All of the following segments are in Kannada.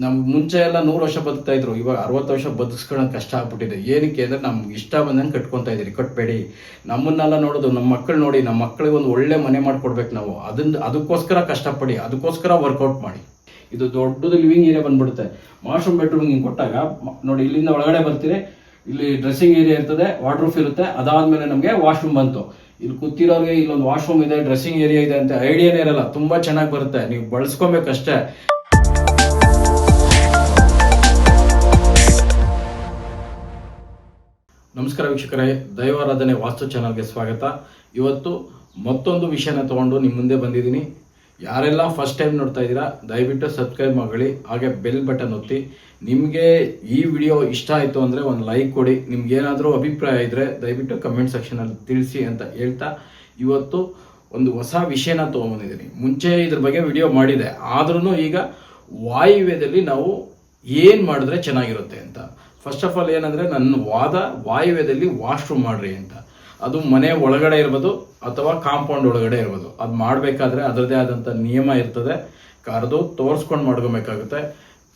ನಮ್ಗೆ ಮುಂಚೆ ಎಲ್ಲ ನೂರು ವರ್ಷ ಬದುಕ್ತಾ ಇದ್ರು. ಇವಾಗ ಅರವತ್ತು ವರ್ಷ ಬದುಕಿಸ್ಕೊಳ್ಳೋದು ಕಷ್ಟ ಆಗ್ಬಿಟ್ಟಿದೆ. ಏನಕ್ಕೆ ಅಂದ್ರೆ ನಮ್ಗೆ ಇಷ್ಟ ಬಂದಂಗೆ ಕಟ್ಕೊತಾ ಇದೀರಿ ಕಟ್ಬೇಡಿ. ನಮ್ಮನ್ನೆಲ್ಲ ನೋಡೋದು ನಮ್ಮ ಮಕ್ಕಳು ನೋಡಿ ನಮ್ಮ ಮಕ್ಕಳಿಗೆ ಒಂದು ಒಳ್ಳೆ ಮನೆ ಮಾಡ್ಕೊಡ್ಬೇಕು ನಾವು. ಅದನ್ನ ಅದಕ್ಕೋಸ್ಕರ ಕಷ್ಟಪಡಿ, ಅದಕ್ಕೋಸ್ಕರ ವರ್ಕೌಟ್ ಮಾಡಿ. ಇದು ದೊಡ್ಡದು ಲಿವಿಂಗ್ ಏರಿಯಾ ಬಂದ್ಬಿಡುತ್ತೆ. ವಾಶ್ರೂಮ್ ಬೆಡ್ರೂಮ್ ಹಿಂಗೆ ಕೊಟ್ಟಾಗ ನೋಡಿ ಇಲ್ಲಿಂದ ಒಳಗಡೆ ಬರ್ತೀರಿ. ಇಲ್ಲಿ ಡ್ರೆಸ್ಸಿಂಗ್ ಏರಿಯಾ ಇರ್ತದೆ ವಾರ್ಡ್ರೂಫ್ ಇರುತ್ತೆ. ಅದಾದ್ಮೇಲೆ ನಮಗೆ ವಾಶ್ರೂಮ್ ಬಂತು. ಇಲ್ಲಿ ಕೂತಿರೋರಿಗೆ ಇಲ್ಲೊಂದು ವಾಶ್ರೂಮ್ ಇದೆ ಡ್ರೆಸ್ಸಿಂಗ್ ಏರಿಯಾ ಇದೆ ಅಂತ ಐಡಿಯಾನೇ ಇರಲ್ಲ. ತುಂಬಾ ಚೆನ್ನಾಗಿ ಬರುತ್ತೆ. ನೀವು ಬಳಸ್ಕೊಬೇಕಷ್ಟೇ. ನಮಸ್ಕಾರ ವೀಕ್ಷಕರೇ ದೈವಾರಾಧನೆ ವಾಸ್ತು ಚಾನಲ್ಗೆ ಸ್ವಾಗತ. ಇವತ್ತು ಮತ್ತೊಂದು ವಿಷಯನ ತಗೊಂಡು ನಿಮ್ಮ ಮುಂದೆ ಬಂದಿದ್ದೀನಿ. ಯಾರೆಲ್ಲ ಫಸ್ಟ್ ಟೈಮ್ ನೋಡ್ತಾ ಇದ್ದೀರಾ, ದಯವಿಟ್ಟು ಸಬ್ಸ್ಕ್ರೈಬ್ ಮಾಡಿ ಹಾಗೆ ಬೆಲ್ ಬಟನ್ ಒತ್ತಿ. ನಿಮಗೆ ಈ ವಿಡಿಯೋ ಇಷ್ಟ ಆಯಿತು ಅಂದರೆ ಒಂದು ಲೈಕ್ ಕೊಡಿ. ನಿಮ್ಗೆ ಏನಾದರೂ ಅಭಿಪ್ರಾಯ ಇದ್ದರೆ ದಯವಿಟ್ಟು ಕಮೆಂಟ್ ಸೆಕ್ಷನಲ್ಲಿ ತಿಳಿಸಿ ಅಂತ ಹೇಳ್ತಾ ಇವತ್ತು ಒಂದು ಹೊಸ ವಿಷಯನ ತೊಗೊಂಬಂದಿದ್ದೀನಿ ಮುಂಚೆ ಇದ್ರ ಬಗ್ಗೆ ವಿಡಿಯೋ ಮಾಡಿದೆ. ಆದ್ರೂ ಈಗ ವಾಯುವ್ಯದಲ್ಲಿ ನಾವು ಏನು ಮಾಡಿದ್ರೆ ಚೆನ್ನಾಗಿರುತ್ತೆ ಅಂತ. ಫಸ್ಟ್ ಆಫ್ ಆಲ್ ಏನಂದ್ರೆ ನನ್ನ ವಾದ ವಾಯುವ್ಯದಲ್ಲಿ ವಾಶ್ರೂಮ್ ಮಾಡ್ರಿ ಅಂತ. ಅದು ಮನೆ ಒಳಗಡೆ ಇರ್ಬೋದು ಅಥವಾ ಕಾಂಪೌಂಡ್ ಒಳಗಡೆ ಇರ್ಬೋದು. ಅದು ಮಾಡಬೇಕಾದ್ರೆ ಅದರದೇ ಆದಂಥ ನಿಯಮ ಇರ್ತದೆ. ಕರೆದು ತೋರಿಸ್ಕೊಂಡು ಮಾಡ್ಕೊಬೇಕಾಗುತ್ತೆ.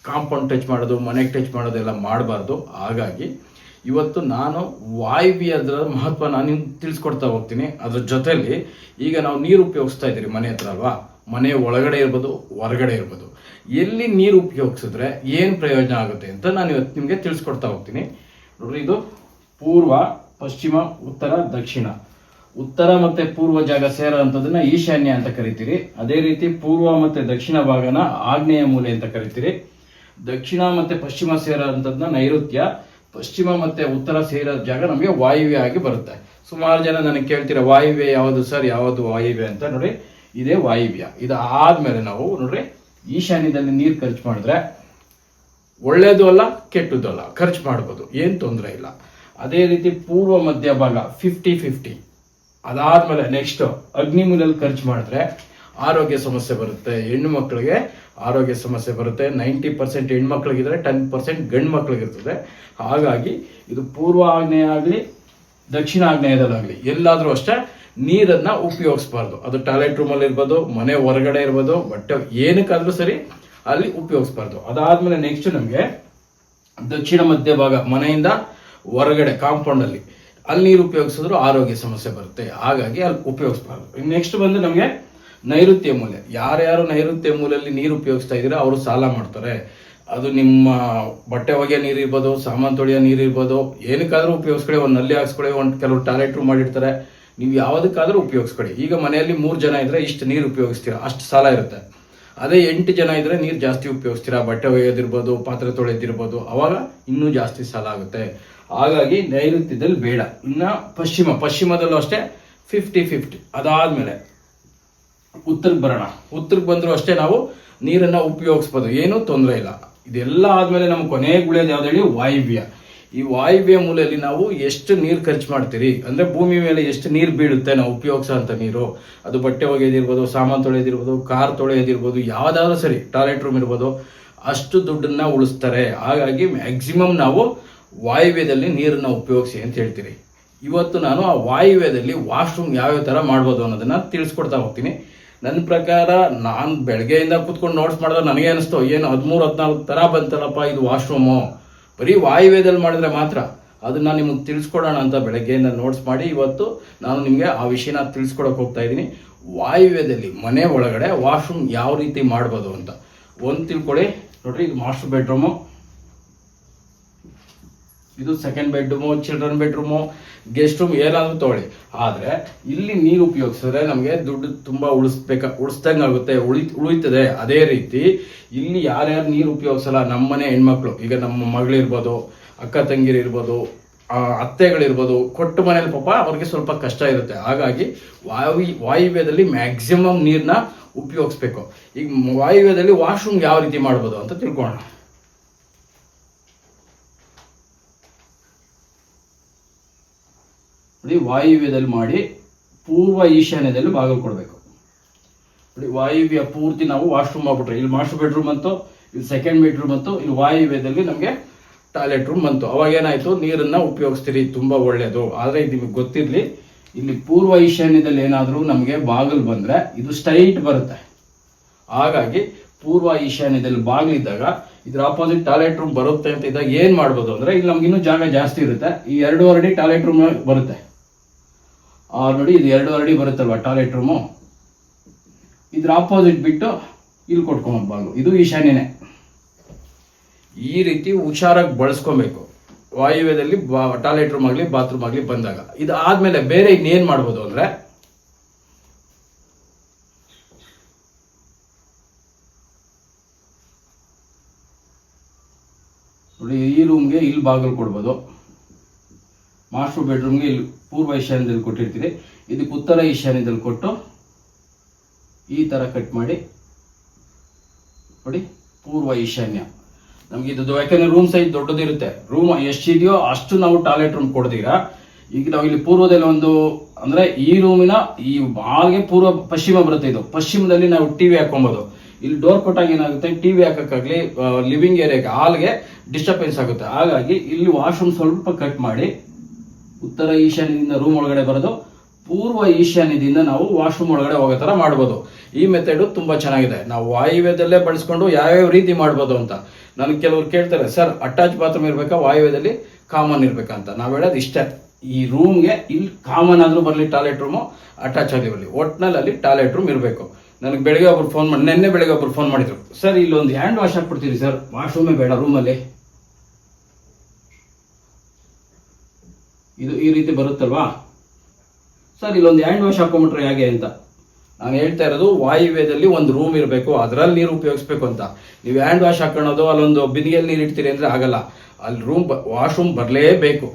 ಕಾಂಪೌಂಡ್ ಟಚ್ ಮಾಡೋದು, ಮನೆಗೆ ಟಚ್ ಮಾಡೋದೆಲ್ಲ ಮಾಡಬಾರ್ದು. ಹಾಗಾಗಿ ಇವತ್ತು ನಾನು ವಾಯುವ್ಯದ ಮಹತ್ವ ನಾನು ತಿಳಿಸ್ಕೊಡ್ತಾ ಹೋಗ್ತೀನಿ. ಅದ್ರ ಜೊತೆಯಲ್ಲಿ ಈಗ ನಾವು ನೀರು ಉಪಯೋಗಿಸ್ತಾ ಇದ್ದೀರಿ ಮನೆ ಹತ್ರ ಅಲ್ವಾ? ಮನೆ ಒಳಗಡೆ ಇರ್ಬೋದು, ಹೊರಗಡೆ ಇರ್ಬೋದು. ಎಲ್ಲಿ ನೀರು ಉಪಯೋಗಿಸಿದ್ರೆ ಏನು ಪ್ರಯೋಜನ ಆಗುತ್ತೆ ಅಂತ ನಾನು ಇವತ್ತು ನಿಮಗೆ ತಿಳಿಸ್ಕೊಡ್ತಾ ಹೋಗ್ತೀನಿ. ನೋಡ್ರಿ, ಇದು ಪೂರ್ವ, ಪಶ್ಚಿಮ, ಉತ್ತರ, ದಕ್ಷಿಣ. ಉತ್ತರ ಮತ್ತೆ ಪೂರ್ವ ಜಾಗ ಸೇರೋ ಅಂಥದ್ದನ್ನ ಈಶಾನ್ಯ ಅಂತ ಕರಿತೀರಿ. ಅದೇ ರೀತಿ ಪೂರ್ವ ಮತ್ತೆ ದಕ್ಷಿಣ ಭಾಗನ ಆಗ್ನೇಯ ಮೂಲೆ ಅಂತ ಕರಿತೀರಿ. ದಕ್ಷಿಣ ಮತ್ತೆ ಪಶ್ಚಿಮ ಸೇರೋ ಅಂಥದ್ದನ್ನ ನೈಋತ್ಯ, ಪಶ್ಚಿಮ ಮತ್ತೆ ಉತ್ತರ ಸೇರೋ ಜಾಗ ನಮಗೆ ವಾಯುವ್ಯ ಆಗಿ ಬರುತ್ತೆ. ಸುಮಾರು ಜನ ನನಗೆ ಕೇಳ್ತೀರ, ವಾಯುವ್ಯ ಯಾವುದು ಸರ್? ಯಾವುದು ವಾಯುವ್ಯ ಅಂತ? ನೋಡಿ ಇದೇ ವಾಯುವ್ಯ. ಇದು ಆದಮೇಲೆ ನಾವು ನೋಡ್ರಿ ಈಶಾನ್ಯದಲ್ಲಿ ನೀರು ಖರ್ಚು ಮಾಡಿದ್ರೆ ಒಳ್ಳೇದು ಅಲ್ಲ, ಕೆಟ್ಟದ್ದು ಅಲ್ಲ. ಖರ್ಚು ಮಾಡ್ಬೋದು. ಏನು ತೊಂದರೆ ಇಲ್ಲ. ಅದೇ ರೀತಿ ಪೂರ್ವ ಮಧ್ಯ ಭಾಗ ಫಿಫ್ಟಿ ಫಿಫ್ಟಿ ಅದಾದಮೇಲೆ ನೆಕ್ಸ್ಟ್ ಅಗ್ನಿಮೂಲಲ್ಲಿ ಖರ್ಚು ಮಾಡಿದ್ರೆ ಆರೋಗ್ಯ ಸಮಸ್ಯೆ ಬರುತ್ತೆ. ಹೆಣ್ಣು ಮಕ್ಕಳಿಗೆ ಆರೋಗ್ಯ ಸಮಸ್ಯೆ ಬರುತ್ತೆ. ನೈಂಟಿ ಪರ್ಸೆಂಟ್ ಹೆಣ್ಮಕ್ಳಿಗಿದ್ರೆ ಟೆನ್ ಪರ್ಸೆಂಟ್ ಗಂಡು ಮಕ್ಕಳಿಗಿರ್ತದೆ ಹಾಗಾಗಿ ಇದು ಪೂರ್ವ ಆಗ್ನೇಯ ಆಗಲಿ ದಕ್ಷಿಣ ಆಗ್ನೇಯದಲ್ಲಾಗಲಿ ಎಲ್ಲಾದರೂ ಅಷ್ಟೇ ನೀರನ್ನ ಉಪಯೋಗಿಸ್ಬಾರ್ದು. ಅದು ಟಾಯ್ಲೆಟ್ ರೂಮಲ್ಲಿ ಇರ್ಬೋದು, ಮನೆ ಹೊರಗಡೆ ಇರ್ಬೋದು ಬಟ್ ಏನಕ್ಕಾದ್ರೂ ಸರಿ ಅಲ್ಲಿ ಉಪಯೋಗಿಸ್ಬಾರ್ದು. ಅದಾದ್ಮೇಲೆ ನೆಕ್ಸ್ಟ್ ನಮಗೆ ದಕ್ಷಿಣ ಮಧ್ಯ ಭಾಗ, ಮನೆಯಿಂದ ಹೊರಗಡೆ ಕಾಂಪೌಂಡ್ ಅಲ್ಲಿ. ಅಲ್ಲಿ ನೀರು ಉಪಯೋಗಿಸಿದ್ರು ಆರೋಗ್ಯ ಸಮಸ್ಯೆ ಬರುತ್ತೆ. ಹಾಗಾಗಿ ಅಲ್ಲಿ ಉಪಯೋಗಿಸ್ಬಾರ್ದು. ನೆಕ್ಸ್ಟ್ ಬಂದು ನಮಗೆ ನೈಋತ್ಯ ಮೂಲೆ. ಯಾರ್ಯಾರು ನೈಋತ್ಯ ಮೂಲೆಯಲ್ಲಿ ನೀರು ಉಪಯೋಗಿಸ್ತಾ ಇದ್ದೀರಾ ಅವರು ಸಾಲ ಮಾಡ್ತಾರೆ. ಅದು ನಿಮ್ಮ ಬಟ್ಟೆ ಒಗೆಯ ನೀರು ಇರ್ಬೋದು, ಸಾಮಾನು ತೊಳೆಯೋ ನೀರು ಇರ್ಬೋದು, ಏನಕ್ಕಾದ್ರೂ ಉಪಯೋಗಿಸ್ಕೊಳ್ಳಿ, ಒಂದು ನಲ್ಲಿ ಹಾಕ್ಸ್ಕೊಳ್ಳಿ, ಒಂದು ಕೆಲವು ಟಾಯ್ಲೆಟ್ ರೂಮ್ ಮಾಡಿರ್ತಾರೆ. ನೀವು ಯಾವುದಕ್ಕಾದರೂ ಉಪಯೋಗಿಸ್ಕೊಡಿ. ಈಗ ಮನೆಯಲ್ಲಿ ಮೂರು ಜನ ಇದ್ರೆ ಇಷ್ಟು ನೀರು ಉಪಯೋಗಿಸ್ತೀರಾ? ಅಷ್ಟು ಸಾಲ ಇರುತ್ತೆ. ಅದೇ ಎಂಟು ಜನ ಇದ್ರೆ ನೀರು ಜಾಸ್ತಿ ಉಪಯೋಗಿಸ್ತೀರಾ? ಬಟ್ಟೆ ಒಯ್ಯೋದಿರ್ಬೋದು ಪಾತ್ರೆ ತೊಳೆಯೋದಿರ್ಬೋದು, ಅವಾಗ ಇನ್ನೂ ಜಾಸ್ತಿ ಸಾಲ ಆಗುತ್ತೆ. ಹಾಗಾಗಿ ನೈಋತ್ಯದಲ್ಲಿ ಬೇಡ. ಇನ್ನ ಪಶ್ಚಿಮ, ಪಶ್ಚಿಮದಲ್ಲೂ ಅಷ್ಟೇ ಫಿಫ್ಟಿ ಫಿಫ್ಟಿ ಅದಾದ್ಮೇಲೆ ಉತ್ತರಕ್ಕೆ ಬರೋಣ. ಉತ್ತರಕ್ಕೆ ಬಂದರೂ ಅಷ್ಟೇ ನಾವು ನೀರನ್ನ ಉಪಯೋಗಿಸ್ಬೋದು. ಏನೂ ತೊಂದರೆ ಇಲ್ಲ. ಇದೆಲ್ಲ ಆದಮೇಲೆ ನಮ್ಮ ಕೊನೆಗೆ ಉಳಿಯೋದು ಯಾವ್ದು ಹೇಳಿ? ವಾಯುವ್ಯ. ಈ ವಾಯುವ್ಯ ಮೂಲೆಯಲ್ಲಿ ನಾವು ಎಷ್ಟು ನೀರು ಖರ್ಚು ಮಾಡ್ತೀರಿ? ಅಂದ್ರೆ ಭೂಮಿ ಮೇಲೆ ಎಷ್ಟು ನೀರು ಬೀಳುತ್ತೆ? ನಾವು ಉಪಯೋಗಿಸೋ ಅಂತ ನೀರು. ಅದು ಬಟ್ಟೆ ಒಗೆಯೋದಿರ್ಬೋದು ಸಾಮಾನು ತೊಳೆಯೋದಿರ್ಬೋದು ಕಾರ್ ತೊಳೆಯೋದಿರ್ಬೋದು ಯಾವ್ದಾದ್ರು ಸರಿ, ಟಾಯ್ಲೆಟ್ ರೂಮ್ ಇರ್ಬೋದು, ಅಷ್ಟು ದುಡ್ಡನ್ನ ಉಳಿಸ್ತಾರೆ. ಹಾಗಾಗಿ ಮ್ಯಾಕ್ಸಿಮಮ್ ನಾವು ವಾಯುವ್ಯದಲ್ಲಿ ನೀರನ್ನ ಉಪಯೋಗಿಸಿ ಅಂತ ಹೇಳ್ತೀರಿ. ಇವತ್ತು ನಾನು ಆ ವಾಯುವ್ಯದಲ್ಲಿ ವಾಶ್ರೂಮ್ ಯಾವ್ಯಾವ ಥರ ಮಾಡ್ಬೋದು ಅನ್ನೋದನ್ನ ತಿಳಿಸ್ಕೊಡ್ತಾ ಹೋಗ್ತೀನಿ. ನನ್ನ ಪ್ರಕಾರ ನಾನು ಬೆಳಗ್ಗೆಯಿಂದ ಕೂತ್ಕೊಂಡು ನೋಟ್ಸ್ ಮಾಡಿದ್ರೆ ನನಗೆ ಅನಿಸ್ತು, ಏನು ಹದಿಮೂರು, ಹದಿನಾಲ್ಕು ಥರ ಬಂತಲ್ಲಪ್ಪ ಇದು ವಾಶ್ರೂಮು ಬರೀ ವಾಯುವ್ಯದಲ್ಲಿ ಮಾಡಿದ್ರೆ ಮಾತ್ರ ಅದನ್ನ ನಿಮಗೆ ತಿಳಿಸ್ಕೊಡೋಣ ಅಂತ ಬೆಳಗ್ಗೆಯಿಂದ ನೋಟ್ಸ್ ಮಾಡಿ ಇವತ್ತು ನಾನು ನಿಮಗೆ ಆ ವಿಷಯನ ತಿಳಿಸ್ಕೊಡಕ್ಕೆ ಹೋಗ್ತಾ ಇದ್ದೀನಿ. ವಾಯುವ್ಯದಲ್ಲಿ ಮನೆ ಒಳಗಡೆ ವಾಶ್ರೂಮ್ ಯಾವ ರೀತಿ ಮಾಡ್ಬೋದು ಅಂತ. ಒಂದು ತಿಳ್ಕೊಳ್ಳಿ ನೋಡ್ರಿ, ಇದು ಮಾಸ್ಟರ್ ಬೆಡ್ರೂಮು ಇದು second bedroom children bedroom guest room ಏನಾದರೂ ತೊಗೊಳ್ಳಿ. ಆದರೆ ಇಲ್ಲಿ ನೀರು ಉಪಯೋಗಿಸಿದ್ರೆ ನಮಗೆ ದುಡ್ಡು ತುಂಬ ಉಳಿಸ್ಬೇಕ, ಉಳಿಸ್ದಂಗೆ ಆಗುತ್ತೆ, ಉಳಿ, ಉಳಿತದೆ. ಅದೇ ರೀತಿ ಇಲ್ಲಿ ಯಾರ್ಯಾರು ನೀರು ಉಪಯೋಗಿಸಲ್ಲ, ನಮ್ಮನೆ ಹೆಣ್ಮಕ್ಳು, ಈಗ ನಮ್ಮ ಮಗಳಿರ್ಬೋದು, ಅಕ್ಕ ತಂಗಿರಿರ್ಬೋದು ಅತ್ತೆಗಳಿರ್ಬೋದು, ಕೊಟ್ಟು ಮನೇಲಿ ಪಾಪ ಅವ್ರಿಗೆ ಸ್ವಲ್ಪ ಕಷ್ಟ ಇರುತ್ತೆ. ಹಾಗಾಗಿ ವಾಯು, ವಾಯುವ್ಯದಲ್ಲಿ ಮ್ಯಾಕ್ಸಿಮಮ್ ನೀರನ್ನ ಉಪಯೋಗಿಸ್ಬೇಕು. ಈಗ ವಾಯುವ್ಯದಲ್ಲಿ ವಾಶ್ರೂಮ್ ಯಾವ ರೀತಿ ಮಾಡ್ಬೋದು ಅಂತ ತಿಳ್ಕೊಳ್ಳೋಣ ನೋಡಿ ವಾಯುವ್ಯದಲ್ಲಿ ಮಾಡಿ ಪೂರ್ವ ಈಶಾನ್ಯದಲ್ಲಿ ಬಾಗಿಲು ಕೊಡಬೇಕು. ನೋಡಿ ವಾಯುವ್ಯ ಪೂರ್ತಿ ನಾವು ವಾಶ್ರೂಮ್ ಆಗ್ಬಿಟ್ರೆ. ಇಲ್ಲಿ ಮಾಸ್ಟರ್ ಬೆಡ್ರೂಮ್ ಅಂತು, ಇಲ್ಲಿ ಸೆಕೆಂಡ್ ಬೆಡ್ರೂಮ್ ಅಂತು, ಇಲ್ಲಿ ವಾಯುವ್ಯದಲ್ಲಿ ನಮಗೆ ಟಾಯ್ಲೆಟ್ ರೂಮ್ ಬಂತು. ಅವಾಗ ಏನಾಯ್ತು? ನೀರನ್ನು ಉಪಯೋಗಿಸ್ತೀರಿ, ತುಂಬಾ ಒಳ್ಳೆಯದು ಆದರೆ ಇದು ನಿಮಗೆ ಗೊತ್ತಿರಲಿ, ಇಲ್ಲಿ ಪೂರ್ವ ಈಶಾನ್ಯದಲ್ಲಿ ಏನಾದರೂ ನಮಗೆ ಬಾಗಿಲು ಬಂದರೆ ಇದು ಸ್ಟ್ರೈಟ್ ಬರುತ್ತೆ. ಹಾಗಾಗಿ ಪೂರ್ವ ಈಶಾನ್ಯದಲ್ಲಿ ಬಾಗಿಲಿದ್ದಾಗ ಇದ್ರ ಆಪೋಸಿಟ್ ಟಾಯ್ಲೆಟ್ ರೂಮ್ ಬರುತ್ತೆ ಅಂತ ಇದ್ದಾಗ ಏನು ಮಾಡ್ಬೋದು ಅಂದರೆ, ಇಲ್ಲಿ ನಮ್ಗೆ ಇನ್ನೂ ಜಾಗ ಜಾಸ್ತಿ ಇರುತ್ತೆ. ಈ ಎರಡೂವರೆ ಅಡಿ ಟಾಯ್ಲೆಟ್ ರೂಮ್ ಬರುತ್ತೆ. ನೋಡಿ, ಇದು ಎರಡು ಅಡಿ ಬರುತ್ತಲ್ವ ಟಾಯ್ಲೆಟ್ ರೂಮು? ಇದ್ರ ಆಪೋಸಿಟ್ ಬಿಟ್ಟು ಇಲ್ಲಿ ಕೊಟ್ಕೊಂಬಾರ್ದು ಇದು ಈಶಾನ್ಯನೇ ಈ ರೀತಿ ಹುಷಾರಾಗಿ ಬಳಸ್ಕೊಬೇಕು. ವಾಯುವ್ಯದಲ್ಲಿ ಟಾಯ್ಲೆಟ್ ರೂಮ್ ಆಗಲಿ, ಬಾತ್ರೂಮ್ ಆಗಲಿ ಬಂದಾಗ. ಇದು ಆದ್ಮೇಲೆ ಬೇರೆ ಇನ್ನೇನು ಮಾಡ್ಬೋದು ಅಂದ್ರೆ? ನೋಡಿ, ಈ ರೂಮ್ಗೆ ಇಲ್ಲಿ ಬಾಗಿಲು ಕೊಡ್ಬೋದು. ಮಾಸ್ಟರ್ ಬೆಡ್ರೂಮ್ಗೆ ಇಲ್ಲಿ ಪೂರ್ವ ಈಶಾನ್ಯದಲ್ಲಿ ಕೊಟ್ಟಿರ್ತೀರಿ ಇದಕ್ಕೆ ಉತ್ತರ ಈಶಾನ್ಯದಲ್ಲಿ ಕೊಟ್ಟು ಈ ಥರ ಕಟ್ ಮಾಡಿ ನೋಡಿ, ಪೂರ್ವ ಈಶಾನ್ಯ. ನಮ್ಗೆ ಇದು ಯಾಕಂದ್ರೆ ರೂಮ್ ಸೈಜ್ ದೊಡ್ಡದಿರುತ್ತೆ ರೂಮ್ ಎಷ್ಟಿದೆಯೋ ಅಷ್ಟು ನಾವು ಟಾಯ್ಲೆಟ್ ರೂಮ್ ಕೊಡ್ತೀರಾ? ಈಗ ನಾವು ಇಲ್ಲಿ ಪೂರ್ವದಲ್ಲಿ ಒಂದು ಅಂದ್ರೆ ಈ ರೂಮಿನ ಈ ಹಾಗೆ ಪೂರ್ವ ಪಶ್ಚಿಮ ಬರುತ್ತೆ ಇದು. ಪಶ್ಚಿಮದಲ್ಲಿ ನಾವು ಟಿವಿ ಹಾಕೊಬೋದು ಇಲ್ಲಿ ಡೋರ್ ಕೊಟ್ಟಾಗ ಏನಾಗುತ್ತೆ? ಟಿವಿ ಹಾಕಕ್ಕಾಗ್ಲಿ ಲಿವಿಂಗ್ ಏರಿಯಾಗೆ ಹಾಲ್ಗೆ ಡಿಸ್ಟರ್ಬೆನ್ಸ್ ಆಗುತ್ತೆ. ಹಾಗಾಗಿ ಇಲ್ಲಿ ವಾಶ್ರೂಮ್ ಸ್ವಲ್ಪ ಕಟ್ ಮಾಡಿ ಉತ್ತರ ಈಶಾನ್ಯದಿಂದ ರೂಮ್ ಒಳಗಡೆ ಬರೋದು, ಪೂರ್ವ ಈಶಾನ್ಯದಿಂದ ನಾವು ವಾಶ್ರೂಮ್ ಒಳಗಡೆ ಹೋಗೋ ಥರ ಮಾಡ್ಬೋದು. ಈ ಮೆಥಡ್ ತುಂಬಾ ಚೆನ್ನಾಗಿದೆ. ನಾವು ವಾಯುವ್ಯದಲ್ಲೇ ಬಳಸ್ಕೊಂಡು ಯಾವ್ಯಾವ ರೀತಿ ಮಾಡ್ಬೋದು ಅಂತ. ನನಗೆ ಕೆಲವರು ಕೇಳ್ತಾರೆ, ಸರ್ ಅಟ್ಯಾಚ್ ಬಾತ್ರೂಮ್ ಇರಬೇಕಾ? ವಾಯುವ್ಯದಲ್ಲಿ ಕಾಮನ್ ಇರ್ಬೇಕಾ? ಅಂತ. ನಾವು ಹೇಳೋದು ಇಷ್ಟೇ. ಈ ರೂಮ್ಗೆ ಇಲ್ಲಿ ಕಾಮನ್ ಆದರೂ ಬರಲಿ ಟಾಯ್ಲೆಟ್ ರೂಮು ಅಟ್ಯಾಚ್ ಆಗಿ ಬರಲಿ. ಒಟ್ನಲ್ಲಿ ಅಲ್ಲಿ ಟಾಯ್ಲೆಟ್ ರೂಮ್ ಇರಬೇಕು. ನನಗೆ ಬೆಳಗ್ಗೆ ಒಬ್ರು ಫೋನ್ ಮಾಡಿ ನಿನ್ನೆ ಬೆಳಗ್ಗೆ ಒಬ್ರು ಫೋನ್ ಮಾಡಿದ್ರು. ಸರ್, ಇಲ್ಲೊಂದು ಹ್ಯಾಂಡ್ ವಾಶ್ ಹಾಕ್ಬಿಡ್ತೀರಿ, ಸರ್? ವಾಶ್ರೂಮೇ ಬೇಡ ರೂಮಲ್ಲಿ ಇದು ಈ ರೀತಿ ಬರುತ್ತಲ್ವಾ? ಸರ್, ಇಲ್ಲೊಂದು ಹ್ಯಾಂಡ್ ವಾಶ್ ಹಾಕೊಂಡ್ಬಿಟ್ರೆ ಹೇಗೆ ಅಂತ. ನಾನು ಹೇಳ್ತಾ ಇರೋದು, ವಾಯುವ್ಯದಲ್ಲಿ ಒಂದು ರೂಮ್ ಇರಬೇಕು, ಅದರಲ್ಲಿ ನೀರು ಉಪಯೋಗಿಸ್ಬೇಕು ಅಂತ. ನೀವು ಹ್ಯಾಂಡ್ ವಾಶ್ ಹಾಕೊಳ್ಳೋದು, ಅಲ್ಲೊಂದು ಬಿನಿಯಲ್ಲಿ ನೀರು ಇಡ್ತೀರಿ ಅಂದರೆ ಆಗಲ್ಲ. ಅಲ್ಲಿ ರೂಮ್ ವಾಶ್ರೂಮ್ ಬರಲೇಬೇಕು.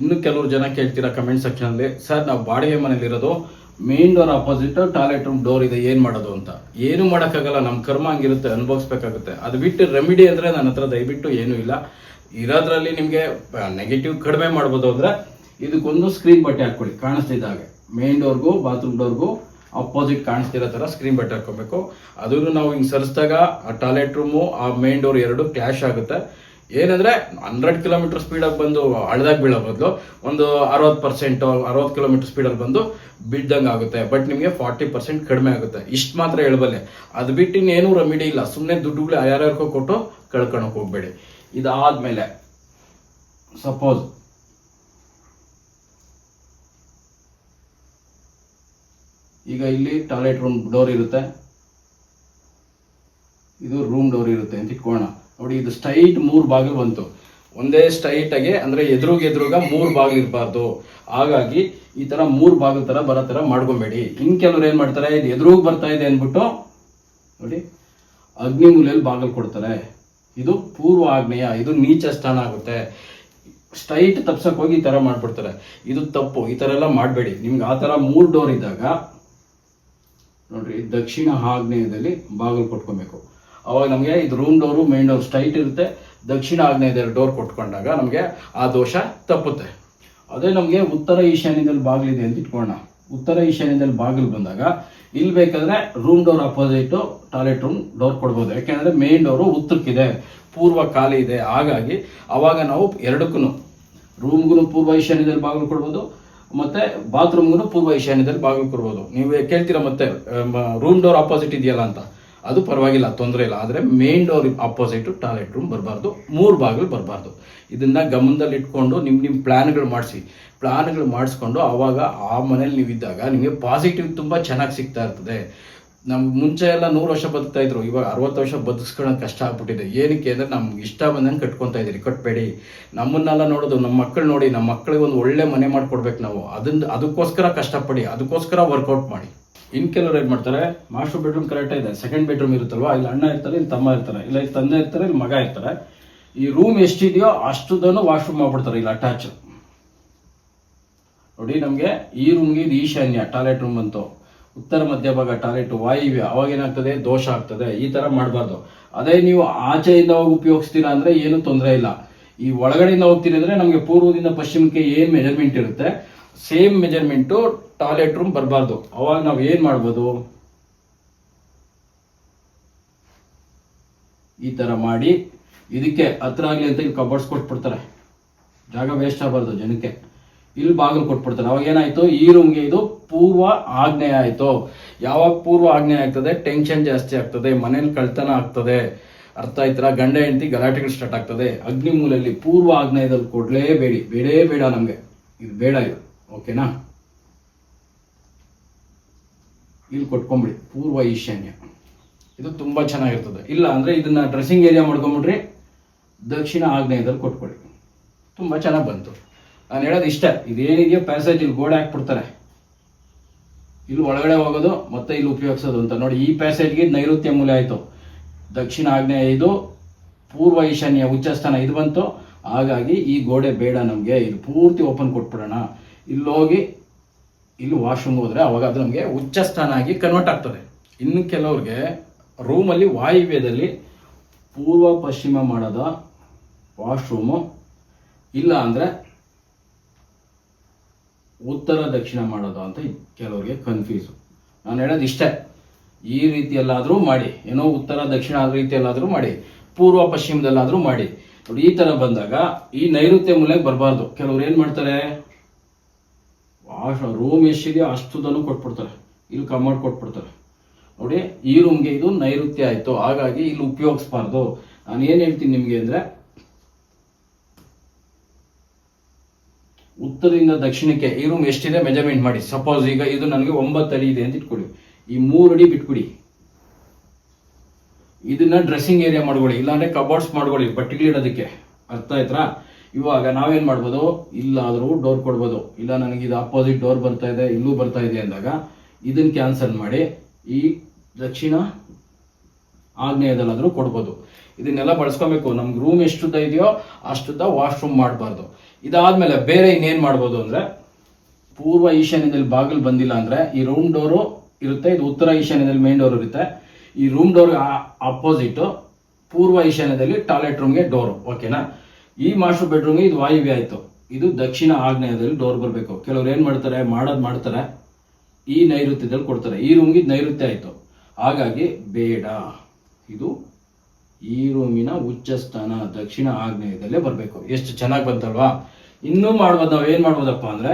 ಇನ್ನು ಕೆಲವರು ಜನ ಕೇಳ್ತೀರಾ ಕಮೆಂಟ್ ಸೆಕ್ಷನಲ್ಲಿ ಸರ್, ನಾವು ಬಾಡಿಗೆ ಮನೇಲಿ ಇರೋದು main door opposite toilet room door ಇದೆ, ಏನು ಮಾಡೋದು ಅಂತ. ಏನು ಮಾಡೋಕ್ಕಾಗಲ್ಲ ನಮ್ಮ ಕರ್ಮ ಹಂಗಿರುತ್ತೆ, ಅನುಭವಿಸ್ಬೇಕಾಗುತ್ತೆ. ಅದು ಬಿಟ್ಟು ರೆಮಿಡಿ ಅಂದರೆ ನನ್ನ ಹತ್ರ ದಯವಿಟ್ಟು ಏನೂ ಇಲ್ಲ. ಇರೋದ್ರಲ್ಲಿ ನಿಮಗೆ ನೆಗೆಟಿವ್ ಕಡಿಮೆ ಮಾಡ್ಬೋದು ಅಂದರೆ ಇದಕ್ಕೊಂದು ಸ್ಕ್ರೀನ್ ಬಟ್ಟೆ ಹಾಕ್ಕೊಳ್ಳಿ. ಕಾಣಿಸ್ತಿದ್ದಾಗೆ ಮೇನ್ ಡೋರ್ಗೂ ಬಾತ್ರೂಮ್ ಡೋರ್ಗೂ ಅಪೋಸಿಟ್ ಕಾಣಿಸ್ತಿರೋ ಥರ ಸ್ಕ್ರೀನ್ ಬಟ್ಟೆ ಹಾಕೋಬೇಕು ಅದನ್ನು ನಾವು ಹಿಂಗೆ ಸರಿಸಿದಾಗ ಆ ಟಾಯ್ಲೆಟ್ ರೂಮು ಆ ಮೇನ್ ಡೋರ್ ಎರಡು ಕ್ಲಾಶ್ ಆಗುತ್ತೆ. ಏನಂದ್ರೆ ಹಂಡ್ರೆಡ್ ಕಿಲೋಮೀಟರ್ ಸ್ಪೀಡಾಗಿ ಬಂದು ಹಳ್ದಾಗ ಬೀಳೋ ಬದಲು ಒಂದು ಅರವತ್ತು ಪರ್ಸೆಂಟ್ ಅರವತ್ತು ಕಿಲೋಮೀಟರ್ ಸ್ಪೀಡಲ್ಲಿ ಬಂದು ಬಿಡ್ದಂಗೆ ಆಗುತ್ತೆ. ಬಟ್ ನಿಮಗೆ ಫಾರ್ಟಿ ಪರ್ಸೆಂಟ್ ಕಡಿಮೆ ಆಗುತ್ತೆ. ಇಷ್ಟು ಮಾತ್ರ ಹೇಳಬಲ್ಲೆ. ಅದು ಬಿಟ್ಟು ಇನ್ನೇನು ರೆಮಿಡಿ ಇಲ್ಲ. ಸುಮ್ಮನೆ ದುಡ್ಡುಗಳು ಯಾರ್ಯಾರಿಗೋ ಕೊಟ್ಟು ಕಳ್ಕೊಳಕ್ ಹೋಗ್ಬೇಡಿ. ಇದಾದ್ಮೇಲೆ ಸಪೋಸ್ ಈಗ ಇಲ್ಲಿ ಟಾಯ್ಲೆಟ್ ರೂಮ್ ಡೋರ್ ಇರುತ್ತೆ. ಇದು ರೂಮ್ ಡೋರ್ ಇರುತ್ತೆ ಅಂತ ಇಟ್ಕೋಣ ನೋಡಿ, ಇದು ಸ್ಟ್ರೈಟ್ ಮೂರು ಬಾಗಿಲು ಬಂತು. ಒಂದೇ ಸ್ಟ್ರೈಟ್ ಆಗಿ ಅಂದ್ರೆ ಎದುರುಗ ಎದುರುಗ ಮೂರು ಬಾಗಿಲು ಇರಬಾರ್ದು. ಹಾಗಾಗಿ ಈ ತರ ಮೂರು ಭಾಗದ ತರ ಬರೋ ಥರ ಮಾಡ್ಕೊಬೇಡಿ. ಇನ್ ಕೆಲವ್ರು ಏನು ಮಾಡ್ತಾರೆ, ಇದು ಎದುರುಗ ಬರ್ತಾ ಇದೆ ಅಂದ್ಬಿಟ್ಟು, ನೋಡಿ, ಅಗ್ನಿ ಮೂಲೆಯಲ್ಲಿ ಬಾಗಿಲು ಕೊಡ್ತಾರೆ. ಇದು ಪೂರ್ವ ಆಗ್ನೇಯ, ಇದು ನೀಚ ಸ್ಥಾನ ಆಗುತ್ತೆ. ಸ್ಟ್ರೈಟ್ ತಪ್ಸಕ್ಕೆ ಹೋಗಿ ಈ ತರ ಮಾಡ್ಬಿಡ್ತಾರೆ. ಇದು ತಪ್ಪು, ಈ ತರ ಎಲ್ಲ ಮಾಡಬೇಡಿ. ನಿಮ್ಗೆ ಆ ತರ ಮೂರು ಡೋರ್ ಇದ್ದಾಗ ನೋಡ್ರಿ, ದಕ್ಷಿಣ ಆಗ್ನೇಯದಲ್ಲಿ ಬಾಗಿಲು ಕೊಟ್ಕೊಬೇಕು ಅವಾಗ ನಮಗೆ ಇದು room door main door straight ಇರುತ್ತೆ. ದಕ್ಷಿಣ ಆಗ್ನೇಯದಲ್ಲಿ ಡೋರ್ ಕೊಟ್ಕೊಂಡಾಗ ನಮಗೆ ಆ ದೋಷ ತಪ್ಪುತ್ತೆ. ಅದೇ ನಮಗೆ ಉತ್ತರ ಈಶಾನ್ಯದಲ್ಲಿ ಬಾಗಿಲಿದೆ ಅಂತ ಇಟ್ಕೊಳ್ಳೋಣ ಉತ್ತರ ಈಶಾನ್ಯದಲ್ಲಿ ಬಾಗಿಲು ಬಂದಾಗ ಇಲ್ಲಿ ಬೇಕಾದ್ರೆ room door opposite toilet room door ಕೊಡ್ಬೋದು. ಯಾಕೆಂದ್ರೆ ಮೇನ್ ಡೋರು ಉತ್ತರಕ್ಕಿದೆ, ಪೂರ್ವ ಖಾಲಿ ಇದೆ. ಹಾಗಾಗಿ ಅವಾಗ ನಾವು ಎರಡಕ್ಕೂ ರೂಮ್ಗೂ ಪೂರ್ವ ಈಶಾನ್ಯದಲ್ಲಿ ಬಾಗಿಲು ಕೊಡ್ಬೋದು. ಮತ್ತೆ ಬಾತ್ರೂಮ್ಗೂ ಪೂರ್ವ ಈಶಾನ್ಯದಲ್ಲಿ ಬಾಗಿಲು ಕೊಡ್ಬೋದು. ನೀವು ಕೇಳ್ತೀರಾ ಮತ್ತೆ ರೂಮ್ ಡೋರ್ ಆಪೋಸಿಟ್ ಇದೆಯಲ್ಲ ಅಂತ? ಅದು ಪರವಾಗಿಲ್ಲ, ತೊಂದರೆ ಇಲ್ಲ. ಆದರೆ main door opposite toilet room ಬರಬಾರ್ದು. ಮೂರು ಬಾಗಿಲು ಬರಬಾರ್ದು. ಇದನ್ನ ಗಮನದಲ್ಲಿ ಇಟ್ಕೊಂಡು ನಿಮ್ಮ ನಿಮ್ಮ ಪ್ಲ್ಯಾನ್ಗಳು ಮಾಡಿಸಿ. ಪ್ಲ್ಯಾನ್ಗಳು ಮಾಡಿಸ್ಕೊಂಡು ಆವಾಗ ಆ ಮನೇಲಿ ನೀವು ಇದ್ದಾಗ ನಿಮಗೆ ಪಾಸಿಟಿವ್ ತುಂಬ ಚೆನ್ನಾಗಿ ಸಿಗ್ತಾ ಇರ್ತದೆ. ನಮ್ಗೆ ಮುಂಚೆ ಎಲ್ಲ ನೂರು ವರ್ಷ ಬದುಕ್ತಾ ಇದ್ರು. ಇವಾಗ ಅರವತ್ತು ವರ್ಷ ಬದುಕಿಸ್ಕೊಳ್ಳೋದು ಕಷ್ಟ ಆಗ್ಬಿಟ್ಟಿದೆ. ಏನಕ್ಕೆ ಅಂದ್ರೆ ನಮ್ಗೆ ಇಷ್ಟ ಬಂದಂಗೆ ಕಟ್ಕೊತಾ ಇದ್ದೀರಿ ಕಟ್ಬೇಡಿ. ನಮ್ಮನ್ನೆಲ್ಲ ನೋಡೋದು ನಮ್ಮ ಮಕ್ಕಳು ನೋಡಿ ನಮ್ಮ ಮಕ್ಕಳಿಗೆ ಒಂದು ಒಳ್ಳೆ ಮನೆ ಮಾಡ್ಕೊಡ್ಬೇಕು ನಾವು. ಅದನ್ನ, ಅದಕ್ಕೋಸ್ಕರ ಕಷ್ಟಪಡಿ, ಅದಕ್ಕೋಸ್ಕರ ವರ್ಕೌಟ್ ಮಾಡಿ. ಇನ್ ಕೆಲವರು ಏನ್ ಮಾಡ್ತಾರೆ ಮಾಸ್ಟರ್ ಬೆಡ್ರೂಮ್ ಕರೆಕ್ಟ್ ಇದೆ. ಸೆಕೆಂಡ್ ಬೆಡ್ರೂಮ್ ಇರುತ್ತಲ್ವಾ? ಇಲ್ಲಿ ಅಣ್ಣ ಇರ್ತಾರೆ, ಇಲ್ಲಿ ತಮ್ಮ ಇರ್ತಾರೆ. ಇಲ್ಲ, ಇಲ್ಲಿ ತಂದೆ ಇರ್ತಾರೆ, ಇಲ್ಲಿ ಮಗ ಇರ್ತಾರೆ. ಈ ರೂಮ್ ಎಷ್ಟಿದೆಯೋ ಅಷ್ಟುದನ್ನು ವಾಶ್ರೂಮ್ ಮಾಡ್ಬಿಡ್ತಾರೆ ಇಲ್ಲಿ ಅಟ್ಯಾಚ್ ನೋಡಿ ನಮಗೆ ಈ ರೂಮ್ಗೆ ಇದು ಈಶಾನ್ಯ ಟಾಯ್ಲೆಟ್ ರೂಮ್ ಬಂತು ಉತ್ತರ ಮಧ್ಯಭಾಗ ಟಾಯ್ಲೆಟ್ ವಾಯುವ್ಯ ಅವಾಗ ಏನಾಗ್ತದೆ? ದೋಷ ಆಗ್ತದೆ. ಈ ತರ ಮಾಡಬಾರ್ದು. ಅದೇ ನೀವು ಆಚೆಯಿಂದ ಹೋಗಿ ಉಪಯೋಗಿಸ್ತೀರಾ ಅಂದ್ರೆ ಏನು ತೊಂದರೆ ಇಲ್ಲ. ಈ ಒಳಗಡೆಯಿಂದ ಹೋಗ್ತೀರಿ ಅಂದ್ರೆ ನಮಗೆ ಪೂರ್ವದಿಂದ ಪಶ್ಚಿಮಕ್ಕೆ ಏನ್ ಮೆಜರ್ಮೆಂಟ್ ಇರುತ್ತೆ? ಸೇಮ್ ಮೆಜರ್ಮೆಂಟು ಟಾಯ್ಲೆಟ್ ರೂಮ್ ಬರಬಾರ್ದು. ಅವಾಗ ನಾವು ಏನ್ ಮಾಡ್ಬೋದು? ಈ ತರ ಮಾಡಿ. ಇದಕ್ಕೆ ಹತ್ರ ಆಗ್ಲಿ ಅಂತ ಇಲ್ಲಿ ಕಬರ್ಡ್ಸ್ ಕೊಟ್ಬಿಡ್ತಾರೆ. ಜಾಗ ವೇಸ್ಟ್ ಆಗಬಾರ್ದು ಜನಕ್ಕೆ. ಇಲ್ಲಿ ಬಾಗಿಲು ಕೊಟ್ಬಿಡ್ತಾನೆ. ಅವಾಗ ಏನಾಯ್ತು? ಈ ರೂಮ್ಗೆ ಇದು ಪೂರ್ವ ಆಗ್ನೇಯ ಆಯ್ತು. ಯಾವಾಗ ಪೂರ್ವ ಆಜ್ಞೆ ಆಗ್ತದೆ? ಟೆನ್ಷನ್ ಜಾಸ್ತಿ ಆಗ್ತದೆ, ಮನೇಲಿ ಕಳ್ತನ ಆಗ್ತದೆ. ಅರ್ಥ ಆಯ್ತರ? ಗಂಡ, ಹೆಂಡತಿ, ಗಲಾಟೆಗಳು ಸ್ಟಾರ್ಟ್ ಆಗ್ತದೆ. ಅಗ್ನಿ ಮೂಲೆಯಲ್ಲಿ ಪೂರ್ವ ಆಗ್ನೇಯದಲ್ಲಿ ಕೊಡ್ಲೇಬೇಡಿ. ಬೇಡೇ ಬೇಡ ನಮಗೆ. ಇದು ಬೇಡ ಇದು. ಓಕೆನಾ ಇಲ್ಲಿ ಕೊಟ್ಕೊಂಬಿಡಿ ಪೂರ್ವ ಈಶಾನ್ಯ. ಇದು ತುಂಬಾ ಚೆನ್ನಾಗಿರ್ತದೆ. ಇಲ್ಲ ಅಂದ್ರೆ ಇದನ್ನ ಡ್ರೆಸ್ಸಿಂಗ್ ಏರಿಯಾ ಮಾಡ್ಕೊಂಬಿಡ್ರಿ ದಕ್ಷಿಣ ಆಗ್ನೇಯದಲ್ಲಿ ಕೊಟ್ಕೊಳ್ಳಿ ತುಂಬಾ ಚೆನ್ನಾಗಿ ಬಂತು. ನಾನು ಹೇಳೋದು ಇಷ್ಟ. ಇದೇನಿದೆಯೋ ಪ್ಯಾಸೇಜ್ ಇಲ್ಲಿ ಗೋಡೆ ಹಾಕ್ಬಿಡ್ತಾರೆ. ಇಲ್ಲಿ ಒಳಗಡೆ ಹೋಗೋದು, ಮತ್ತೆ ಇಲ್ಲಿ ಉಪಯೋಗಿಸೋದು ಅಂತ. ನೋಡಿ, ಈ ಪ್ಯಾಸೇಜ್ಗೆ ನೈಋತ್ಯ ಮೂಲೆ ಆಯಿತು. ದಕ್ಷಿಣ ಆಗ್ನೇಯ ಇದು, ಪೂರ್ವ ಈಶಾನ್ಯ ಉಚ್ಚಸ್ಥಾನ ಇದು ಬಂತು. ಹಾಗಾಗಿ ಈ ಗೋಡೆ ಬೇಡ ನಮಗೆ. ಇದು ಪೂರ್ತಿ ಓಪನ್ ಕೊಟ್ಬಿಡೋಣ. ಇಲ್ಲಿ ಹೋಗಿ, ಇಲ್ಲಿ ವಾಶ್ರೂಮ್ ಹೋದರೆ ಅವಾಗ ಅದು ನಮಗೆ ಉಚ್ಚಸ್ಥಾನ ಆಗಿ ಕನ್ವರ್ಟ್ ಆಗ್ತದೆ. ಇನ್ನು ಕೆಲವ್ರಿಗೆ ರೂಮಲ್ಲಿ ವಾಯುವ್ಯದಲ್ಲಿ ಪೂರ್ವ ಪಶ್ಚಿಮ ಮಾಡೋದ ವಾಶ್ರೂಮು ಇಲ್ಲ ಅಂದರೆ ಉತ್ತರ ದಕ್ಷಿಣ ಮಾಡೋದು ಅಂತ ಕೆಲವರಿಗೆ ಕನ್ಫ್ಯೂಸು ನಾನು ಹೇಳೋದು ಇಷ್ಟೇ. ಈ ರೀತಿಯಲ್ಲಾದರೂ ಮಾಡಿ. ಏನೋ ಉತ್ತರ ದಕ್ಷಿಣ ಆ ರೀತಿಯಲ್ಲಾದರೂ ಮಾಡಿ. ಪೂರ್ವ ಪಶ್ಚಿಮದಲ್ಲಾದರೂ ಮಾಡಿ. ನೋಡಿ, ಈ ಥರ ಬಂದಾಗ ಈ ನೈಋತ್ಯ ಮೂಲೆಗೆ ಬರಬಾರ್ದು. ಕೆಲವ್ರು ಏನು ಮಾಡ್ತಾರೆ? ರೂಮ್ ಎಷ್ಟಿದೆಯೋ ಅಷ್ಟುದನ್ನು ಕೊಟ್ಬಿಡ್ತಾರೆ. ಇಲ್ಲಿ ಕಮಾಡ್ ಕೊಟ್ಬಿಡ್ತಾರೆ. ನೋಡಿ, ಈ ರೂಮ್ಗೆ ಇದು ನೈಋತ್ಯ ಆಯಿತು. ಹಾಗಾಗಿ ಇಲ್ಲಿ ಉಪಯೋಗಿಸ್ಬಾರ್ದು. ನಾನು ಏನು ಹೇಳ್ತೀನಿ ನಿಮಗೆ ಅಂದರೆ ಉತ್ತರದಿಂದ ದಕ್ಷಿಣಕ್ಕೆ ಈ ರೂಮ್ ಎಷ್ಟಿದೆ? ಮೆಜರ್ಮೆಂಟ್ ಮಾಡಿ. ಸಪೋಸ್ ಈಗ ಇದು ನನಗೆ ಒಂಬತ್ತು ಅಡಿ ಇದೆ ಅಂತ ಇಟ್ಕೊಳ್ಳಿ. ಈ ಮೂರು ಅಡಿ ಬಿಟ್ಕೊಡಿ ಇದನ್ನ ಡ್ರೆಸ್ಸಿಂಗ್ ಏರಿಯಾ ಮಾಡ್ಕೊಳ್ಳಿ. ಇಲ್ಲಾಂದ್ರೆ ಕಬೋರ್ಡ್ಸ್ ಮಾಡ್ಕೊಳ್ಳಿ. ಬಟ್ಟೆಗಳಿಡೋದಕ್ಕೆ ಅರ್ಥ ಆಯ್ತಾ? ಇವಾಗ ನಾವೇನ್ ಮಾಡ್ಬೋದು? ಇಲ್ಲಾದರೂ ಡೋರ್ ಕೊಡ್ಬೋದು. ಇಲ್ಲ ನನಗೆ ಇದು ಅಪೋಸಿಟ್ ಡೋರ್ ಬರ್ತಾ ಇದೆ, ಇಲ್ಲೂ ಬರ್ತಾ ಇದೆ ಅಂದಾಗ ಇದನ್ನ ಕ್ಯಾನ್ಸಲ್ ಮಾಡಿ ಈ ದಕ್ಷಿಣ ಆಗ್ನೇಯದಲ್ಲಾದರೂ ಕೊಡ್ಬೋದು. ಇದನ್ನೆಲ್ಲ ಬಳಸ್ಕೊಬೇಕು. ನಮ್ಗೆ ರೂಮ್ ಎಷ್ಟುದ್ದ ಇದೆಯೋ ಅಷ್ಟುದ್ದ ವಾಶ್ರೂಮ್ ಮಾಡಬಾರ್ದು. ಇದಾದ್ಮೇಲೆ ಬೇರೆ ಇನ್ನೇನು ಮಾಡ್ಬೋದು ಅಂದ್ರೆ ಪೂರ್ವ ಈಶಾನ್ಯದಲ್ಲಿ ಬಾಗಿಲು ಬಂದಿಲ್ಲ ಅಂದ್ರೆ ಈ ರೂಮ್ ಡೋರು ಇರುತ್ತೆ, ಇದು ಉತ್ತರ ಈಶಾನ್ಯದಲ್ಲಿ ಮೇನ್ ಡೋರ್ ಇರುತ್ತೆ. ಈ ರೂಮ್ ಡೋರ್ ಅಪೋಸಿಟ್ ಪೂರ್ವ ಈಶಾನ್ಯದಲ್ಲಿ ಟಾಯ್ಲೆಟ್ ರೂಮ್ಗೆ ಡೋರ್ ಓಕೆನಾ ಈ ಮಾಸ್ಟರ್ ಬೆಡ್ರೂಮ್ಗೆ ಇದು ವಾಯುವ್ಯ ಆಯಿತು. ಇದು ದಕ್ಷಿಣ ಆಗ್ನೇಯದಲ್ಲಿ ಡೋರ್ ಬರಬೇಕು. ಕೆಲವ್ರು ಏನು ಮಾಡ್ತಾರೆ, ಮಾಡೋದು ಮಾಡ್ತಾರೆ, ಈ ನೈಋತ್ಯದಲ್ಲಿ ಕೊಡ್ತಾರೆ. ಈ ರೂಮ್ಗೆ ನೈಋತ್ಯ ಆಯ್ತು. ಹಾಗಾಗಿ ಬೇಡ. ಇದು ಈ ರೂಮಿನ ಉಚ್ಚ ಸ್ಥಾನ ದಕ್ಷಿಣ ಆಗ್ನೇಯದಲ್ಲೇ ಬರಬೇಕು. ಎಷ್ಟು ಚೆನ್ನಾಗಿ ಬಂತಲ್ವಾ? ಇನ್ನೂ ಮಾಡ್ಬೋದು ನಾವು. ಏನ್ ಮಾಡ್ಬೋದಪ್ಪ ಅಂದ್ರೆ?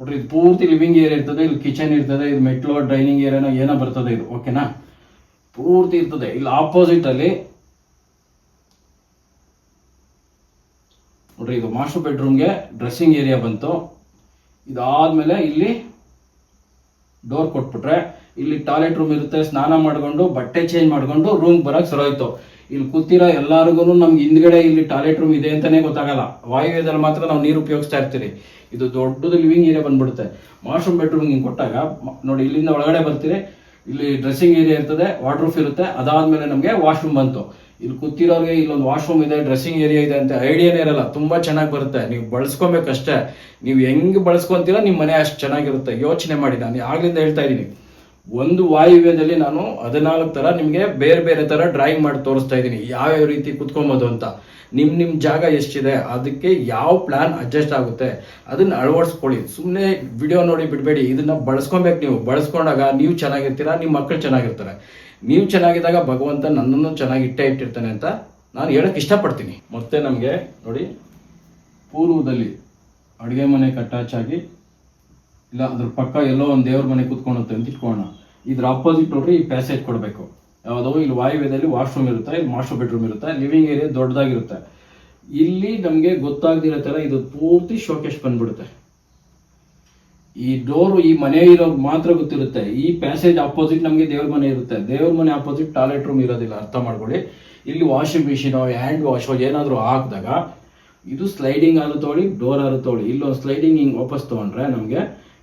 ನೋಡ್ರಿ, ಇದು ಪೂರ್ತಿ ಲಿವಿಂಗ್ ಏರಿಯಾ ಇರ್ತದೆ, ಇಲ್ಲಿ ಕಿಚನ್ ಇರ್ತದೆ, ಇದು ಮೆಟ್ಲು ಡ್ರೈನಿಂಗ್ ಏರಿಯಾನೋ ಏನೋ ಬರ್ತದೆ ಇದು. ಓಕೆನಾ ಪೂರ್ತಿ ಇರ್ತದೆ. ಇಲ್ಲಿ ಆಪೋಸಿಟ್ ಅಲ್ಲಿ ನೋಡ್ರಿ, ಇದು ಮಾಸ್ಟರ್ ಬೆಡ್ರೂಮ್ಗೆ ಡ್ರೆಸ್ಸಿಂಗ್ ಏರಿಯಾ ಬಂತು. ಇದಾದ್ಮೇಲೆ ಇಲ್ಲಿ ಡೋರ್ ಕೊಟ್ಬಿಟ್ರೆ, ಇಲ್ಲಿ ಟಾಯ್ಲೆಟ್ ರೂಮ್ ಇರುತ್ತೆ, ಸ್ನಾನ ಮಾಡ್ಕೊಂಡು, ಬಟ್ಟೆ ಚೇಂಜ್ ಮಾಡ್ಕೊಂಡು ರೂಮ್ ಬರಕ್ ಸರೋಯ್ತು ಇಲ್ಲಿ ಕೂತಿರೋ ಎಲ್ಲಾರ್ಗು ನಮ್ಗೆ ಹಿಂದ್ಗಡೆ ಇಲ್ಲಿ ಟಾಯ್ಲೆಟ್ ರೂಮ್ ಇದೆ ಅಂತಾನೆ ಗೊತ್ತಾಗಲ್ಲ. ವಾಯುವ್ಯದಲ್ಲಿ ಮಾತ್ರ ನಾವು ನೀರು ಉಪಯೋಗಿಸ್ತಾ ಇರ್ತೀರಿ. ಇದು ದೊಡ್ಡದು ಲಿವಿಂಗ್ ಏರಿಯಾ ಬಂದ್ಬಿಡುತ್ತೆ. ವಾಶ್ರೂಮ್ ಬೆಡ್ರೂಮ್ ಹಿಂಗೆ ಕೊಟ್ಟಾಗ ನೋಡಿ ಇಲ್ಲಿಂದ ಒಳಗಡೆ ಬರ್ತೀರಿ. ಇಲ್ಲಿ ಡ್ರೆಸ್ಸಿಂಗ್ ಏರಿಯಾ ಇರ್ತದೆ ವಾಟ್ರೂಫ್ ಇರುತ್ತೆ. ಅದಾದ್ಮೇಲೆ ನಮಗೆ ವಾಶ್ರೂಮ್ ಬಂತು. ಇಲ್ಲಿ ಕೂತಿರೋರಿಗೆ ಇಲ್ಲೊಂದು ವಾಶ್ರೂಮ್ ಇದೆ ಡ್ರೆಸ್ಸಿಂಗ್ ಏರಿಯಾ ಇದೆ ಅಂತ ಐಡಿಯಾನೇ ಇರಲ್ಲ. ತುಂಬಾ ಚೆನ್ನಾಗಿ ಬರುತ್ತೆ. ನೀವು ಬಳಸ್ಕೊಬೇಕಷ್ಟೇ ನೀವು ಹೆಂಗೆ ಬಳಸ್ಕೊಂತೀರ ನಿಮ್ಮ ಮನೆ ಅಷ್ಟು ಚೆನ್ನಾಗಿರುತ್ತೆ. ಯೋಚನೆ ಮಾಡಿ. ನಾನು ಆಗ್ಲಿಂದ ಹೇಳ್ತಾ ಇದ್ದೀನಿ. ಒಂದು ವಾಯುವ್ಯದಲ್ಲಿ ನಾನು ಹದಿನಾಲ್ಕು ತರ ನಿಮಗೆ ಬೇರೆ ಬೇರೆ ತರ ಡ್ರಾಯಿಂಗ್ ಮಾಡಿ ತೋರಿಸ್ತಾ ಇದ್ದೀನಿ. ಯಾವ್ಯಾವ ರೀತಿ ಕುತ್ಕೊಬೋದು ಅಂತ. ನಿಮ್ಮ ನಿಮ್ಮ ಜಾಗ ಎಷ್ಟಿದೆ, ಅದಕ್ಕೆ ಯಾವ ಪ್ಲಾನ್ ಅಡ್ಜಸ್ಟ್ ಆಗುತ್ತೆ, ಅದನ್ನ ಅಳವಡಿಸ್ಕೊಳ್ಳಿ. ಸುಮ್ಮನೆ ವಿಡಿಯೋ ನೋಡಿ ಬಿಡಬೇಡಿ. ಇದನ್ನ ಬಳಸ್ಕೊಬೇಕು ನೀವು. ಬಳಸ್ಕೊಂಡಾಗ ನೀವು ಚೆನ್ನಾಗಿರ್ತೀರ ನಿಮ್ಮ ಮಕ್ಕಳು ಚೆನ್ನಾಗಿರ್ತಾರೆ. ನೀವು ಚೆನ್ನಾಗಿದ್ದಾಗ ಭಗವಂತ ನನ್ನನ್ನು ಚೆನ್ನಾಗಿ ಇಟ್ಟೇ ಇಟ್ಟಿರ್ತಾನೆ ಅಂತ ನಾನು ಹೇಳಕ್ ಇಷ್ಟಪಡ್ತೀನಿ. ಮತ್ತೆ ನಮಗೆ ನೋಡಿ, ಪೂರ್ವದಲ್ಲಿ ಅಡುಗೆ ಮನೆ ಕಟ್ಟಾಚಾಗಿ, ಇಲ್ಲ ಅದ್ರ ಪಕ್ಕ ಎಲ್ಲೋ ಒಂದು ದೇವ್ರ ಮನೆ ಕೂತ್ಕೊಳ್ಳುತ್ತೆ ಅಂತ ಇಟ್ಕೋಣ ಇದ್ರ ಅಪೋಸಿಟ್ ನೋಡ್ರಿ ಈ ಪ್ಯಾಸೇಜ್ ಕೊಡಬೇಕು. ಯಾವುದೋ ಇಲ್ಲಿ ವಾಯುವ್ಯದಲ್ಲಿ ವಾಶ್ರೂಮ್ ಇರುತ್ತೆ, ಇಲ್ಲಿ ಮಾಸ್ಟರ್ ಬೆಡ್ರೂಮ್ ಇರುತ್ತೆ ಲಿವಿಂಗ್ ಏರಿಯಾ ದೊಡ್ಡದಾಗಿರುತ್ತೆ. ಇಲ್ಲಿ ನಮಗೆ ಗೊತ್ತಾಗದಿರೋ ಥರ ಇದು ಪೂರ್ತಿ ಶೋಕೇಶ್ ಬಂದ್ಬಿಡುತ್ತೆ. ಈ ಡೋರು ಈ ಮನೆ ಇರೋ ಮಾತ್ರ ಗೊತ್ತಿರುತ್ತೆ. ಈ ಪ್ಯಾಸೇಜ್ ಅಪೋಸಿಟ್ ನಮಗೆ ದೇವ್ರ ಮನೆ ಇರುತ್ತೆ. ದೇವ್ರ ಮನೆ ಅಪೋಸಿಟ್ ಟಾಯ್ಲೆಟ್ ರೂಮ್ ಇರೋದಿಲ್ಲ. ಅರ್ಥ ಮಾಡ್ಕೊಳ್ಳಿ. ಇಲ್ಲಿ ವಾಷಿಂಗ್ ಮಿಷಿನ್ ಹ್ಯಾಂಡ್ ವಾಶ್ ಏನಾದರೂ ಹಾಕಿದಾಗ ಇದು ಸ್ಲೈಡಿಂಗ್ ಆದ್ರೂ ತೊಗೊಳ್ಳಿ ಡೋರ್ ಆದ್ರೂ ತೊಗೊಳ್ಳಿ. ಇಲ್ಲೊಂದು ಸ್ಲೈಡಿಂಗ್ ಹಿಂಗ್ ವಾಪಸ್ ತಗೊಂಡ್ರೆ ನಮಗೆ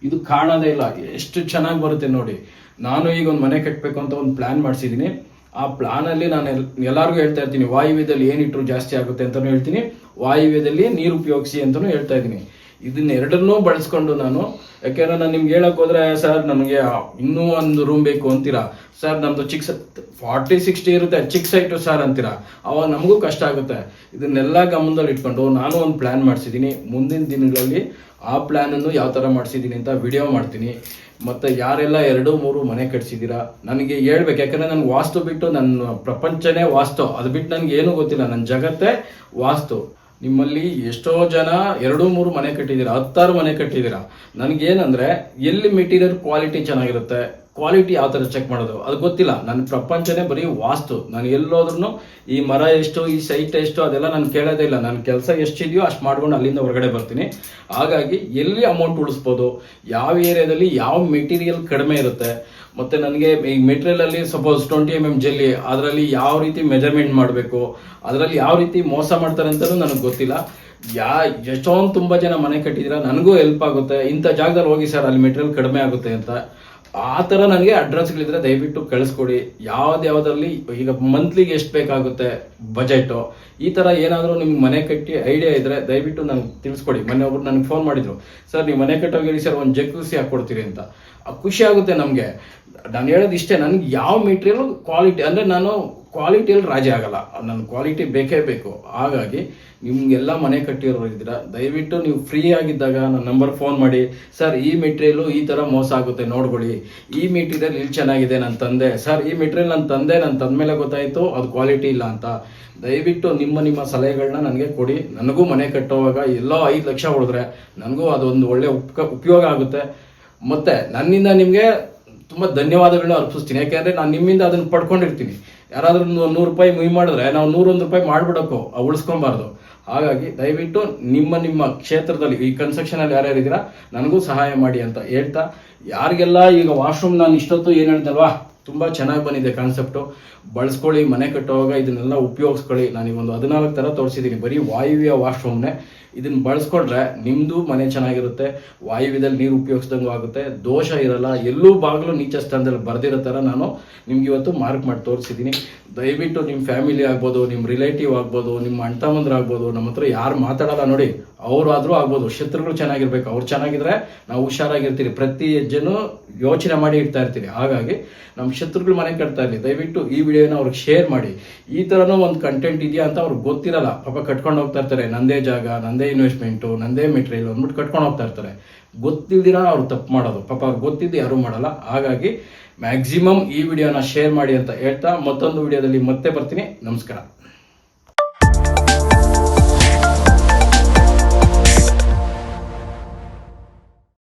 ಇದು ಕಾಣೋದೇ ಇಲ್ಲ. ಎಷ್ಟು ಚೆನ್ನಾಗಿ ಬರುತ್ತೆ ನೋಡಿ. ನಾನು ಈಗ ಒಂದು ಮನೆ ಕಟ್ಟಬೇಕು ಅಂತ ಒಂದು ಪ್ಲಾನ್ ಮಾಡಿಸಿದ್ದೀನಿ ಆ ಪ್ಲಾನ್ ಅಲ್ಲಿ ನಾನು ಎಲ್ಲರಿಗೂ ಹೇಳ್ತಾ ಇರ್ತೀನಿ. ವಾಯುವ್ಯದಲ್ಲಿ ಏನಿಟ್ರು ಜಾಸ್ತಿ ಆಗುತ್ತೆ ಅಂತಲೂ ಹೇಳ್ತೀನಿ. ವಾಯುವ್ಯದಲ್ಲಿ ನೀರು ಉಪಯೋಗಿಸಿ ಅಂತಲೂ ಹೇಳ್ತಾ ಇದ್ದೀನಿ. ಇದನ್ನ ಎರಡನ್ನೂ ಬಳಸ್ಕೊಂಡು ನಾನು, ಯಾಕೆಂದ್ರೆ ನಾನು ನಿಮ್ಗೆ ಹೇಳಕ್ ಹೋದ್ರೆ, ಸರ್, ನಮಗೆ ಇನ್ನೂ ಒಂದು ರೂಮ್ ಬೇಕು ಅಂತೀರಾ? ಸರ್, ನಮ್ದು ಚಿಕ್ಕ ಫಾರ್ಟಿ ಸಿಕ್ಸ್ಟಿ ಇರುತ್ತೆ ಚಿಕ್ಕ ಸೈಟು ಸರ್ ಅಂತೀರಾ? ಅವಾಗ ನಮಗೂ ಕಷ್ಟ ಆಗುತ್ತೆ. ಇದನ್ನೆಲ್ಲ ಗಮನದಲ್ಲಿ ಇಟ್ಕೊಂಡು ನಾನು ಒಂದು ಪ್ಲಾನ್ ಮಾಡಿಸಿದ್ದೀನಿ ಮುಂದಿನ ದಿನಗಳಲ್ಲಿ ಆ ಪ್ಲಾನ್ ಅನ್ನು ಯಾವ ತರ ಮಾಡಿಸಿದ್ದೀನಿ ಅಂತ ವಿಡಿಯೋ ಮಾಡ್ತೀನಿ. ಮತ್ತೆ ಯಾರೆಲ್ಲ ಎರಡು, ಮೂರು ಮನೆ ಕಟ್ಸಿದ್ದೀರಾ ನನಗೆ ಹೇಳ್ಬೇಕು. ಯಾಕಂದ್ರೆ ನನ್ಗೆ ವಾಸ್ತು ಬಿಟ್ಟು ನನ್ನ ಪ್ರಪಂಚನೇ ವಾಸ್ತು. ಅದು ಬಿಟ್ಟು ನನಗೆ ಏನೂ ಗೊತ್ತಿಲ್ಲ. ನನ್ನ ಜಗತ್ತೇ ವಾಸ್ತು. ನಿಮ್ಮಲ್ಲಿ ಎಷ್ಟೋ ಜನ ಎರಡು ಮೂರು ಮನೆ ಕಟ್ಟಿದ್ದೀರಾ, ಹತ್ತಾರು ಮನೆ ಕಟ್ಟಿದ್ದೀರಾ. ನನಗೇನಂದ್ರೆ, ಎಲ್ಲಿ ಮೆಟೀರಿಯಲ್ ಕ್ವಾಲಿಟಿ ಚೆನ್ನಾಗಿರುತ್ತೆ, ಕ್ವಾಲಿಟಿ ಯಾವ ಥರ ಚೆಕ್ ಮಾಡೋದು, ಅದು ಗೊತ್ತಿಲ್ಲ. ನನ್ನ ಪ್ರಪಂಚನೇ ಬರೀ ವಾಸ್ತು. ನಾನು ಎಲ್ಲೋದ್ರೂ ಈ ಮರ ಎಷ್ಟು, ಈ ಸೈಟ್ ಎಷ್ಟು, ಅದೆಲ್ಲ ನಾನು ಕೇಳೋದೇ ಇಲ್ಲ. ನನ್ನ ಕೆಲಸ ಎಷ್ಟಿದೆಯೋ ಅಷ್ಟು ಮಾಡ್ಕೊಂಡು ಅಲ್ಲಿಂದ ಹೊರಗಡೆ ಬರ್ತೀನಿ. ಹಾಗಾಗಿ ಎಲ್ಲಿ ಅಮೌಂಟ್ ಉಳಿಸ್ಬೋದು, ಯಾವ ಏರಿಯಾದಲ್ಲಿ ಯಾವ ಮೆಟೀರಿಯಲ್ ಕಡಿಮೆ ಇರುತ್ತೆ ಮತ್ತೆ ನನಗೆ ಈ ಮೆಟೀರಿಯಲ್ ಅಲ್ಲಿ suppose twenty M M jelly ಅದರಲ್ಲಿ ಯಾವ ರೀತಿ ಮೆಜರ್ಮೆಂಟ್ ಮಾಡಬೇಕು, ಅದರಲ್ಲಿ ಯಾವ ರೀತಿ ಮೋಸ ಮಾಡ್ತಾರೆ ಅಂತಲೂ ನನಗೆ ಗೊತ್ತಿಲ್ಲ. ಯಾ, ಎಷ್ಟೊಂದು ತುಂಬ ಜನ ಮನೆ ಕಟ್ಟಿದ್ದೀರಾ ನನಗೂ ಹೆಲ್ಪ್ ಆಗುತ್ತೆ. ಇಂಥ ಜಾಗದಲ್ಲಿ ಹೋಗಿ ಸರ್, ಅಲ್ಲಿ ಮೆಟೀರಿಯಲ್ ಕಡಿಮೆ ಆಗುತ್ತೆ ಅಂತ. ಆ ಥರ ನನಗೆ ಅಡ್ರೆಸ್ಗಳಿದ್ರೆ ದಯವಿಟ್ಟು ಕಳಿಸ್ಕೊಡಿ. ಯಾವ್ದು ಯಾವ್ದ್ರಲ್ಲಿ, ಈಗ ಮಂತ್ಲಿಗೆ ಎಷ್ಟು ಬೇಕಾಗುತ್ತೆ ಬಜೆಟು ಈ ಥರ ಏನಾದರೂ ನಿಮ್ಗೆ ಮನೆ ಕಟ್ಟಿ ಐಡಿಯಾ ಇದ್ರೆ ದಯವಿಟ್ಟು ನನಗೆ ತಿಳಿಸ್ಕೊಡಿ. ಮೊನ್ನೆ ಒಬ್ರು ನನಗೆ ಫೋನ್ ಮಾಡಿದ್ರು, ಸರ್, ನೀವು ಮನೆ ಕಟ್ಟೋಗಿರಿ ಸರ್, ಒಂದು ಜಕ್ಕೂಸಿ ಹಾಕ್ಕೊಡ್ತೀರಿ ಅಂತ. ಖುಷಿ ಆಗುತ್ತೆ ನಮಗೆ. ನಾನು ಹೇಳೋದು ಇಷ್ಟೇ, ನನಗೆ ಯಾವ ಮೆಟೀರಿಯಲ್ ಕ್ವಾಲಿಟಿ ಅಂದರೆ ನಾನು ಕ್ವಾಲಿಟಿಯಲ್ಲಿ ರಾಜಿ ಆಗಲ್ಲ. ನನ್ನ ಕ್ವಾಲಿಟಿ ಬೇಕೇ ಬೇಕು. ಹಾಗಾಗಿ ನಿಮಗೆಲ್ಲ ಮನೆ ಕಟ್ಟಿರೋರು ಇದ್ದೀರಾ? ದಯವಿಟ್ಟು ನೀವು ಫ್ರೀ ಆಗಿದ್ದಾಗ ನನ್ನ ನಂಬರ್ ಫೋನ್ ಮಾಡಿ, ಸರ್, ಈ ಮೆಟೀರಿಯಲು ಈ ಥರ ಮೋಸ ಆಗುತ್ತೆ, ನೋಡ್ಕೊಳ್ಳಿ. ಈ ಮೆಟೀರಿಯಲ್ ಇಲ್ಲಿ ಚೆನ್ನಾಗಿದೆ ನನ್ನ ತಂದೆ. ಸರ್, ಈ ಮೆಟೀರಿಯಲ್ ನನ್ನ ತಂದೆ ನನ್ನ ತಂದ್ಮೇಲೆ ಗೊತ್ತಾಯಿತು, ಅದು ಕ್ವಾಲಿಟಿ ಇಲ್ಲ ಅಂತ. ದಯವಿಟ್ಟು ನಿಮ್ಮ ನಿಮ್ಮ ಸಲಹೆಗಳನ್ನ ನನಗೆ ಕೊಡಿ. ನನಗೂ ಮನೆ ಕಟ್ಟುವಾಗ ಎಲ್ಲೋ ಐದು ಲಕ್ಷ ಹೊಡೆದ್ರೆ ನನಗೂ ಅದೊಂದು ಒಳ್ಳೆ ಉಪಯೋಗ ಆಗುತ್ತೆ. ಮತ್ತೆ ನನ್ನಿಂದ ನಿಮಗೆ ತುಂಬ ಧನ್ಯವಾದಗಳನ್ನ ಅರ್ಪಿಸ್ತೀನಿ. ಯಾಕೆಂದ್ರೆ ನಾನು ನಿಮ್ಮಿಂದ ಅದನ್ನು ಪಡ್ಕೊಂಡಿರ್ತೀನಿ. ಯಾರಾದ್ರೂ ನೂರು ರೂಪಾಯಿ ಮುಯಿ ಮಾಡಿದ್ರೆ ನಾವು ನೂರೊಂದು ರೂಪಾಯಿ ಮಾಡ್ಬಿಡಕ್ಕೋ ಉಳಿಸ್ಕೊಬಾರ್ದು. ಹಾಗಾಗಿ ದಯವಿಟ್ಟು ನಿಮ್ಮ ನಿಮ್ಮ ಕ್ಷೇತ್ರದಲ್ಲಿ, ಈ ಕನ್ಸ್ಟ್ರಕ್ಷನ್ ಅಲ್ಲಿ ಯಾರ್ಯಾರು ಇದ್ದೀರಾ, ನನಗೂ ಸಹಾಯ ಮಾಡಿ ಅಂತ ಹೇಳ್ತಾ, ಯಾರಿಗೆಲ್ಲ ಈಗ ವಾಶ್ರೂಮ್ ನಾನು ಇಷ್ಟೊತ್ತು ಏನು ಹೇಳ್ತಲ್ವಾ ತುಂಬ ಚೆನ್ನಾಗಿ ಬಂದಿದೆ ಕಾನ್ಸೆಪ್ಟು ಬಳಸ್ಕೊಳ್ಳಿ, ಮನೆ ಕಟ್ಟುವಾಗ ಇದನ್ನೆಲ್ಲ ಉಪಯೋಗಿಸ್ಕೊಳ್ಳಿ. ನಾನು ಒಂದು ಹದಿನಾಲ್ಕು ಥರ ತೋರಿಸಿದ್ದೀನಿ ಬರೀ ವಾಯುವ್ಯ ವಾಶ್ರೂಮ್ನೇ ಇದನ್ನ ಬಳಸ್ಕೊಂಡ್ರೆ ನಿಮ್ಮದು ಮನೆ ಚೆನ್ನಾಗಿರುತ್ತೆ ವಾಯುವ್ಯದಲ್ಲಿ ನೀರು ಉಪಯೋಗಿಸ್ದಂಗೂ ಆಗುತ್ತೆ, ದೋಷ ಇರಲ್ಲ, ಎಲ್ಲೂ ಬಾಗಿಲು ನೀಚ ಸ್ಥಾನದಲ್ಲಿ ಬರ್ದಿರೋ ಥರ ನಾನು ನಿಮ್ಗೆ ಇವತ್ತು ಮಾರ್ಕ್ ಮಾಡಿ ತೋರಿಸಿದ್ದೀನಿ. ದಯವಿಟ್ಟು ನಿಮ್ಮ ಫ್ಯಾಮಿಲಿ ಆಗ್ಬೋದು ನಿಮ್ಮ ರಿಲೇಟಿವ್ ಆಗ್ಬೋದು, ನಿಮ್ಮ ಅಣ್ಣ ಆಗ್ಬೋದು, ನಮ್ಮ ಹತ್ರ ಯಾರು ಮಾತಾಡಲ್ಲ ನೋಡಿ, ಅವರಾದರೂ ಆಗ್ಬೋದು, ಶತ್ರುಗಳು ಚೆನ್ನಾಗಿರ್ಬೇಕು, ಅವ್ರು ಚೆನ್ನಾಗಿದ್ರೆ ನಾವು ಹುಷಾರಾಗಿರ್ತೀರಿ ಪ್ರತಿ ಹೆಜ್ಜೆನೂ ಯೋಚನೆ ಮಾಡಿ ಇಡ್ತಾ ಇರ್ತೀರಿ ಹಾಗಾಗಿ ನಮ್ಮ ಶತ್ರುಗಳು ಮನೆ ಕಟ್ತಾ ಇರಲಿ, ದಯವಿಟ್ಟು ಈ ವಿಡಿಯೋನ ಅವ್ರಿಗೆ ಶೇರ್ ಮಾಡಿ. ಈ ಥರನೂ ಒಂದು ಕಂಟೆಂಟ್ ಇದೆಯಾ ಅಂತ ಅವ್ರಿಗೆ ಗೊತ್ತಿರಲ್ಲ. ಪಾಪ ಕಟ್ಕೊಂಡು ಹೋಗ್ತಾ ಇರ್ತಾರೆ, ನಂದೇ ಜಾಗ, ನಂದೇ ಇನ್ವೆಸ್ಟ್ಮೆಂಟು ನಂದೇ ಮೆಟೀರಿಯಲ್ ಅಂದ್ಬಿಟ್ಟು ಕಟ್ಕೊಂಡು ಹೋಗ್ತಾ ಇರ್ತಾರೆ. ಗೊತ್ತಿಲ್ದಿರ ಅವ್ರು ತಪ್ಪು ಮಾಡೋದು. ಪಾಪ ಅವ್ರಿಗೆ ಗೊತ್ತಿದ್ದು ಯಾರೂ ಮಾಡಲ್ಲ. ಹಾಗಾಗಿ ಮ್ಯಾಕ್ಸಿಮಮ್ ಈ ವಿಡಿಯೋನ ಶೇರ್ ಮಾಡಿ ಅಂತ ಹೇಳ್ತಾ ಮತ್ತೊಂದು ವಿಡಿಯೋದಲ್ಲಿ ಮತ್ತೆ ಬರ್ತೀನಿ. ನಮಸ್ಕಾರ.